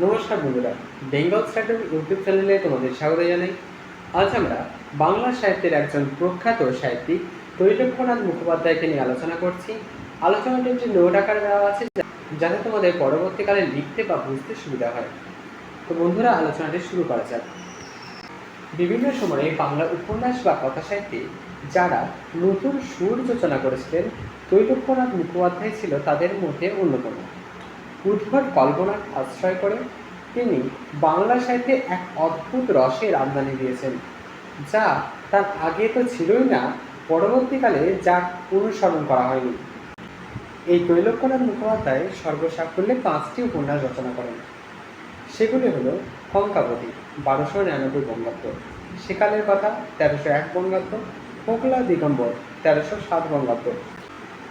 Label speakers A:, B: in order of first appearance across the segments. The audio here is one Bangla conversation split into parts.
A: নমস্কার বন্ধুরা, বেঙ্গল স্টার্টের ইউটিউব চ্যানেলে তোমাদের স্বাগত জানাই। আজ আমরা বাংলা সাহিত্যের একজন প্রখ্যাত সাহিত্যিক তৈলক্ষ্যনাথ মুখোপাধ্যায়কে নিয়ে আলোচনা করছি। আলোচনাটি একটি নোট আকারে দেওয়া আছে যাতে তোমাদের পরবর্তীকালে লিখতে বা বুঝতে সুবিধা হয়। তো বন্ধুরা, আলোচনাটি শুরু করা যাক। বিভিন্ন সময়ে বাংলা উপন্যাস বা কথা সাহিত্যে যারা নতুন সুর রচনা করেছিলেন, তৈলক্ষ্যনাথ মুখোপাধ্যায় ছিল তাদের মধ্যে অন্যতম। উদ্ভট কল্পনার আশ্রয় করে। তিনি বাংলা সাহিত্যে এক অদ্ভুত রসের আমদানি দিয়েছেন, যা তার আগে তো ছিলই না, পরবর্তীকালে যা অনুসরণ করা হয়নি। এই তৈলক্যনাথ মুখোপাধ্যায় সর্বসাকুল্যে পাঁচটি উপন্যাস রচনা করেন। সেগুলি হল কঙ্কাবতী, বারোশো নিরানব্বই বঙ্গাব্দ, সেকালের কথা, তেরোশো এক বঙ্গাব্দ, ফোকলা দিগম্বর, তেরোশো সাত বঙ্গাব্দ,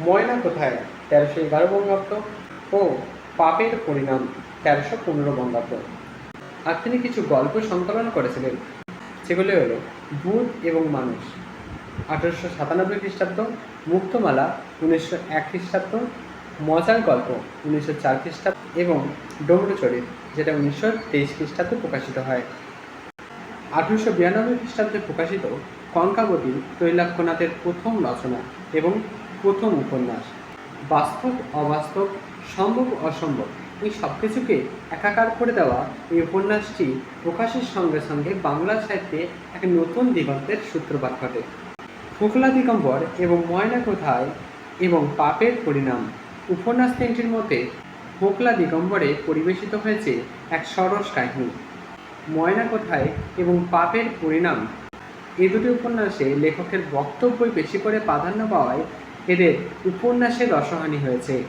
A: ময়না কোথায়, তেরোশো এগারো বঙ্গাব্দ ও পাপের পরিণাম তেরোশো পনেরো বঙ্গাব্দ। আর তিনি কিছু গল্প সংকলন করেছিলেন, সেগুলি হলো ভূত এবং মানুষ। আঠারোশো সাতানব্বই খ্রিস্টাব্দ, মুক্তমালা উনিশশো এক খ্রিস্টাব্দ, মজার গল্প উনিশশো চার খ্রিস্টাব্দ এবং ডমরুচরিত, যেটা উনিশশো তেইশ খ্রিস্টাব্দে প্রকাশিত হয়। আঠারোশো বিরানব্বই খ্রিস্টাব্দে প্রকাশিত কঙ্কাবতী তৈলাক্যনাথের প্রথম রচনা এবং প্রথম উপন্যাস। বাস্তব, অবাস্তব, সম্ভব অসম্ভব, এই সব কিছুকে একাকার করে দেওয়া এই উপন্যাসটি প্রকাশের সঙ্গে সঙ্গে বাংলা সাহিত্যে এক নতুন দিগন্তের সূত্রপাত ঘটে। ফোকলা দিগম্বর এবং ময়না কোথায় এবং পাপের পরিণাম উপন্যাস তিনটির মধ্যে ফোকলা দিগম্বরে পরিবেশিত হয়েছে এক সরস কাহিনী। ময়না কোথায় এবং পাপের পরিণাম এ দুটি উপন্যাসে লেখকের বক্তব্যই বেশি করে প্রাধান্য পাওয়ায় এদের উপন্যাসের রসহানি হয়েছে।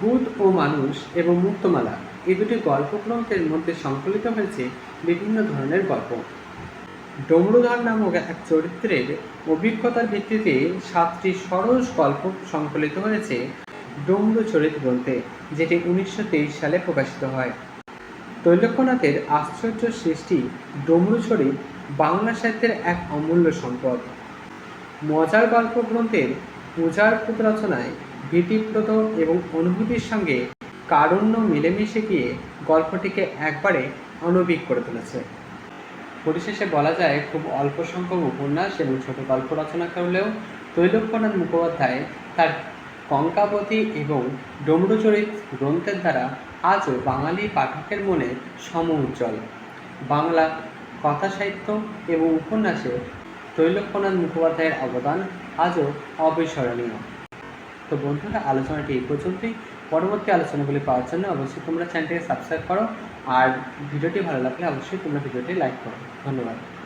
A: ভূত ও মানুষ এবং মুক্তমালা এই দুটি গল্পগ্রন্থের মধ্যে সংকলিত হয়েছে বিভিন্ন ধরনের গল্প। ডমরুধর নামক এক চরিত্রের অভিজ্ঞতার ভিত্তিতে সাতটি সরস গল্প সংকলিত হয়েছে ডমরু চরিত গ্রন্থে যেটি উনিশশো তেইশ সালে প্রকাশিত হয়। তৈলক্যনাথের আশ্চর্য সৃষ্টি ডমরুচরিত বাংলা সাহিত্যের এক অমূল্য সম্পদ। মজার গল্প গ্রন্থের পূজার রচনায় ভীতিপ্রদ এবং অনুভূতির সঙ্গে কারুণ্য মিলেমিশে গিয়ে গল্পটিকে একবারে অনবিক করে তুলেছে। পরিশেষে বলা যায়, খুব অল্প সংখ্যক উপন্যাস এবং ছোট গল্প রচনা করলেও তৈলক্যনাথ মুখোপাধ্যায় তার কঙ্কাবতী এবং ডমরুচরিত গ্রন্থের দ্বারা আজও বাঙালি পাঠকের মনে সম উজ্জ্বল বাংলা কথা সাহিত্য এবং উপন্যাসে তৈলক্যনাথ মুখোপাধ্যায়ের অবদান আজও অবিস্মরণীয়। তো বন্ধুরা, আলোচনাটি এই পর্যন্তই। পরবর্তী আলোচনাগুলি পাওয়ার জন্য অবশ্যই তোমরা চ্যানেলটিকে সাবস্ক্রাইব করো। আর ভিডিওটি ভালো লাগলে অবশ্যই তোমরা ভিডিওটি লাইক করো। ধন্যবাদ।